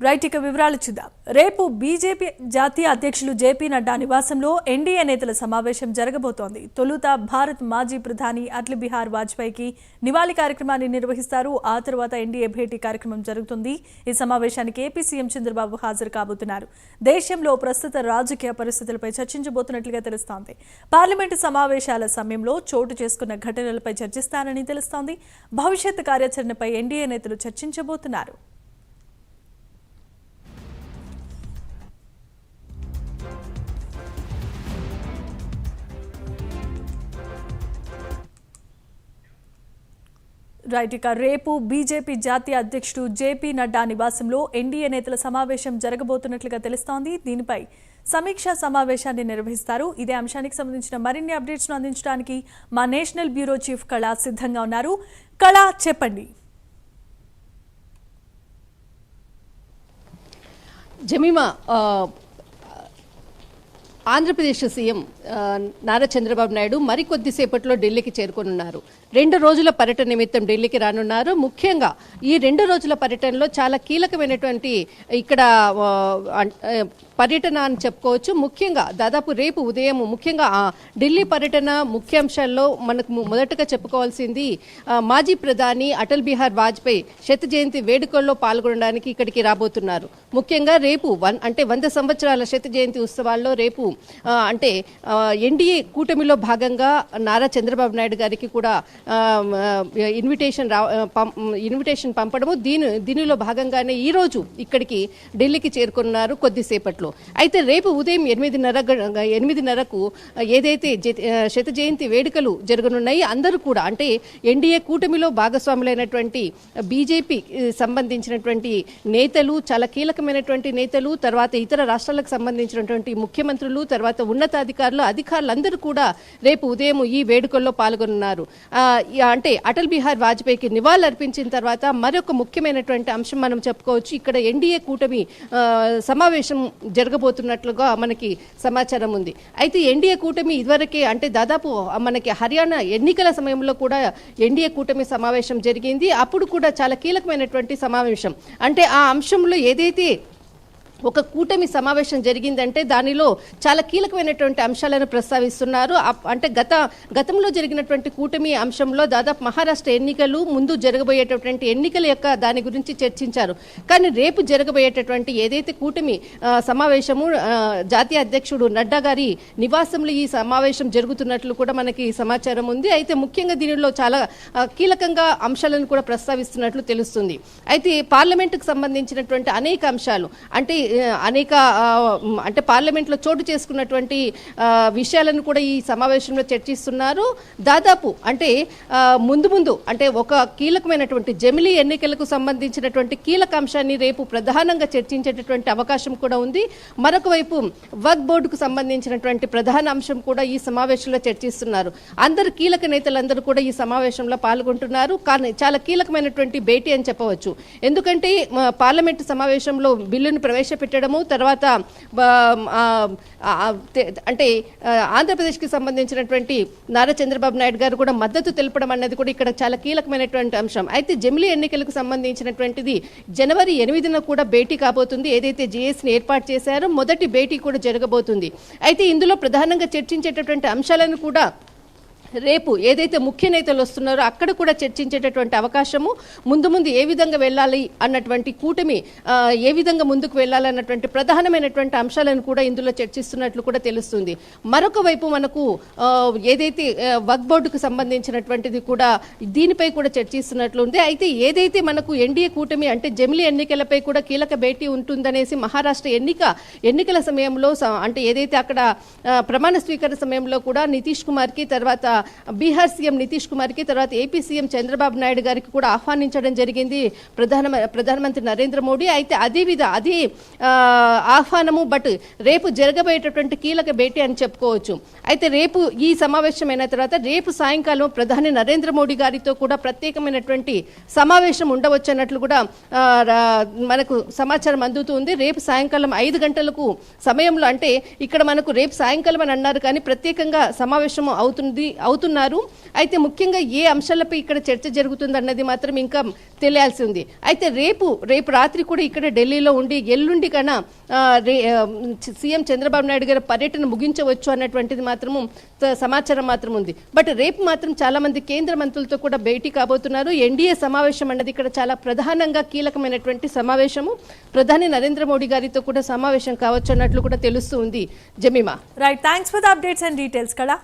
Right ఇక వివరాలు చూద్దాం. రేపు బీజేపీ జాతీయ అధ్యక్షులు జేపీ నడ్డా నివాసంలో ఎన్డీఏ నేతల సమావేశం జరగబోతోంది. తొలుత భారత్ మాజీ ప్రధాని అటల్ బిహార్ వాజ్పేయికి నివాళి కార్యక్రమాన్ని నిర్వహిస్తారు. ఆ తర్వాత ఎన్డీఏ భేటీ కార్యక్రమం జరుగుతుంది. ఈ సమావేశానికి ఏపీ సీఎం చంద్రబాబు హాజరు కాబోతున్నారు. దేశంలో ప్రస్తుత రాజకీయ పరిస్థితులపై చర్చించబోతున్నట్లుగా తెలుస్తోంది. పార్లమెంటు సమావేశాల సమయంలో చోటు చేసుకున్న ఘటనలపై చర్చిస్తారని తెలుస్తోంది. భవిష్యత్ కార్యాచరణపై ఎన్డీఏ నేతలు చర్చించబోతున్నారు. రైట్ ఇక రేపు బీజేపీ జాతీయ అధ్యక్షుడు జేపీ నడ్డా నివాసంలో ఎన్డీఏ నేతల సమావేశం జరగబోతున్నట్లుగా తెలుస్తోంది. దీనిపై సమీక్షా సమావేశాన్ని నిర్వహిస్తారు. ఇదే అంశానికి సంబంధించిన మరిన్ని అప్డేట్స్ను అందించడానికి మా నేషనల్ బ్యూరో చీఫ్ కళ సిద్ధంగా ఉన్నారు. కళ చెప్పండి. జమీమా ఆంధ్రప్రదేశ్ సీఎం నారా చంద్రబాబు నాయుడు మరికొద్దిసేపట్లో ఢిల్లీకి చేరుకోనున్నారు. రెండు రోజుల పర్యటన నిమిత్తం ఢిల్లీకి రానున్నారు. ముఖ్యంగా ఈ రెండు రోజుల పర్యటనలో చాలా కీలకమైనటువంటి ఇక్కడ పర్యటన అని చెప్పుకోవచ్చు. ముఖ్యంగా దాదాపు రేపు ఉదయం ముఖ్యంగా ఢిల్లీ పర్యటన ముఖ్యాంశాల్లో మనకు మొదటగా చెప్పుకోవాల్సింది మాజీ ప్రధాని అటల్ బిహార్ వాజ్పేయి శత జయంతి వేడుకల్లో పాల్గొనడానికి ఇక్కడికి రాబోతున్నారు. ముఖ్యంగా రేపు వన్ అంటే వంద సంవత్సరాల శత జయంతి ఉత్సవాల్లో రేపు అంటే ఎన్డీఏ కూటమిలో భాగంగా నారా చంద్రబాబు నాయుడు గారికి కూడా ఇన్విటేషన్ రా పం- ఇన్విటేషన్ పంపడము దీని దీనిలో భాగంగానే ఈ రోజు ఇక్కడికి ఢిల్లీకి చేరుకున్నారు కొద్దిసేపట్లో. అయితే రేపు ఉదయం ఎనిమిదిన్నర ఎనిమిదిన్నరకు ఏదైతే శత జయంతి వేడుకలు జరగనున్నాయి అందరూ కూడా అంటే ఎన్డీఏ కూటమిలో భాగస్వాములైనటువంటి బీజేపీ సంబంధించినటువంటి నేతలు చాలా కీలకమైనటువంటి నేతలు తర్వాత ఇతర రాష్ట్రాలకు సంబంధించినటువంటి ముఖ్యమంత్రులు తర్వాత ఉన్నతాధికారులు అధికారులు అధికారులందరూ కూడా రేపు ఉదయం ఈ వేడుకల్లో పాల్గొన్నారు అంటే అటల్ బిహార్ వాజ్పేయికి నివాళులర్పించిన తర్వాత మరొక ముఖ్యమైనటువంటి అంశం మనం చెప్పుకోవచ్చు. ఇక్కడ ఎన్డీఏ కూటమి సమావేశం జరగబోతున్నట్లుగా మనకి సమాచారం ఉంది. అయితే ఎన్డీఏ కూటమి ఇదివరకే అంటే దాదాపు మనకి హర్యానా ఎన్నికల సమయంలో కూడా ఎన్డీఏ కూటమి సమావేశం జరిగింది. అప్పుడు కూడా చాలా కీలకమైనటువంటి సమావేశం. అంటే ఆ అంశంలో ఏదైతే ఒక కూటమి సమావేశం జరిగిందంటే దానిలో చాలా కీలకమైనటువంటి అంశాలను ప్రస్తావిస్తున్నారు. అంటే గత గతంలో జరిగినటువంటి కూటమి అంశంలో దాదాపు మహారాష్ట్ర ఎన్నికలు ముందు జరగబోయేటటువంటి ఎన్నికల యొక్క దాని గురించి చర్చించారు. కానీ రేపు జరగబోయేటటువంటి ఏదైతే కూటమి సమావేశము జాతీయ అధ్యక్షుడు నడ్డా గారి నివాసంలో ఈ సమావేశం జరుగుతున్నట్లు కూడా మనకి సమాచారం ఉంది. అయితే ముఖ్యంగా దీనిలో చాలా కీలకంగా అంశాలను కూడా ప్రస్తావిస్తున్నట్లు తెలుస్తుంది. అయితే పార్లమెంటుకు సంబంధించినటువంటి అనేక అంశాలు అంటే అనేక అంటే పార్లమెంట్లో చోటు చేసుకున్నటువంటి విషయాలను కూడా ఈ సమావేశంలో చర్చిస్తున్నారు. దాదాపు అంటే ముందు ముందు అంటే ఒక కీలకమైనటువంటి జమిలీ ఎన్నికలకు సంబంధించినటువంటి కీలక అంశాన్ని రేపు ప్రధానంగా చర్చించేటటువంటి అవకాశం కూడా ఉంది. మరొక వైపు వర్క్ బోర్డుకు సంబంధించినటువంటి ప్రధాన అంశం కూడా ఈ సమావేశంలో చర్చిస్తున్నారు. అందరు కీలక నేతలందరూ కూడా ఈ సమావేశంలో పాల్గొంటున్నారు. కానీ చాలా కీలకమైనటువంటి భేటీ అని చెప్పవచ్చు. ఎందుకంటే పార్లమెంటు సమావేశంలో బిల్లును పెట్టడము తర్వాత అంటే ఆంధ్రప్రదేశ్కి సంబంధించినటువంటి నారా చంద్రబాబు నాయుడు గారు కూడా మద్దతు తెలపడం అన్నది కూడా ఇక్కడ చాలా కీలకమైనటువంటి అంశం. అయితే జమిలీ ఎన్నికలకు సంబంధించినటువంటిది జనవరి ఎనిమిదిన కూడా భేటీ కాబోతుంది. ఏదైతే జిఎస్ని ఏర్పాటు చేశారో మొదటి భేటీ కూడా జరగబోతుంది. అయితే ఇందులో ప్రధానంగా చర్చించేటటువంటి అంశాలను కూడా రేపు ఏదైతే ముఖ్య నేతలు వస్తున్నారో అక్కడ కూడా చర్చించేటటువంటి అవకాశము ముందు ముందు ఏ విధంగా వెళ్ళాలి అన్నటువంటి కూటమి ఏ విధంగా ముందుకు వెళ్ళాలన్నటువంటి ప్రధానమైనటువంటి అంశాలను కూడా ఇందులో చర్చిస్తున్నట్లు కూడా తెలుస్తుంది. మరొక వైపు మనకు ఏదైతే వర్క్ వక్ బోర్డుకు సంబంధించినటువంటిది కూడా దీనిపై కూడా చర్చిస్తున్నట్లు ఉంది. అయితే ఏదైతే మనకు ఎన్డీఏ కూటమి అంటే జమిలీ ఎన్నికలపై కూడా కీలక భేటీ ఉంటుందనేసి మహారాష్ట్ర ఎన్నిక ఎన్నికల సమయంలో స- అంటే ఏదైతే అక్కడ ప్రమాణ స్వీకార సమయంలో కూడా నితీష్ కుమార్కి తర్వాత బీహార్ సీఎం నితీష్ కుమార్కి తర్వాత ఏపీ సీఎం చంద్రబాబు నాయుడు గారికి కూడా ఆహ్వానించడం జరిగింది ప్రధాన ప్రధానమంత్రి నరేంద్ర మోడీ. అయితే అదే విధ అది ఆహ్వానము బట్ రేపు జరగబోయేటటువంటి కీలక భేటీ అని చెప్పుకోవచ్చు. అయితే రేపు ఈ సమావేశం అయిన తర్వాత రేపు సాయంకాలం ప్రధాని నరేంద్ర మోడీ గారితో కూడా ప్రత్యేకమైనటువంటి సమావేశం ఉండవచ్చు అన్నట్లు కూడా మనకు సమాచారం అందుతుంది రేపు సాయంకాలం ఐదు గంటలకు సమయంలో అంటే ఇక్కడ మనకు రేపు సాయంకాలం అని అన్నారు కానీ ప్రత్యేకంగా సమావేశం అవుతుంది అవుతున్నారు. అయితే ముఖ్యంగా ఏ అంశాలపై ఇక్కడ చర్చ జరుగుతుందన్నది మాత్రం ఇంకా తెలియాల్సి ఉంది. అయితే రేపు రేపు రాత్రి కూడా ఇక్కడ ఢిల్లీలో ఉండి ఎల్లుండి కన్నా సీఎం చంద్రబాబు నాయుడు గారి పర్యటన ముగించవచ్చు అన్నటువంటిది మాత్రము సమాచారం మాత్రం ఉంది. బట్ రేపు మాత్రం చాలా మంది కేంద్ర మంత్రులతో కూడా భేటీ కాబోతున్నారు. ఎన్డీఏ సమావేశం అన్నది ఇక్కడ చాలా ప్రధానంగా కీలకమైనటువంటి సమావేశము. ప్రధాని నరేంద్ర మోడీ గారితో కూడా సమావేశం కావచ్చు అన్నట్లు కూడా తెలుస్తూ ఉంది. Jemima. Right thanks for the updates and details కదా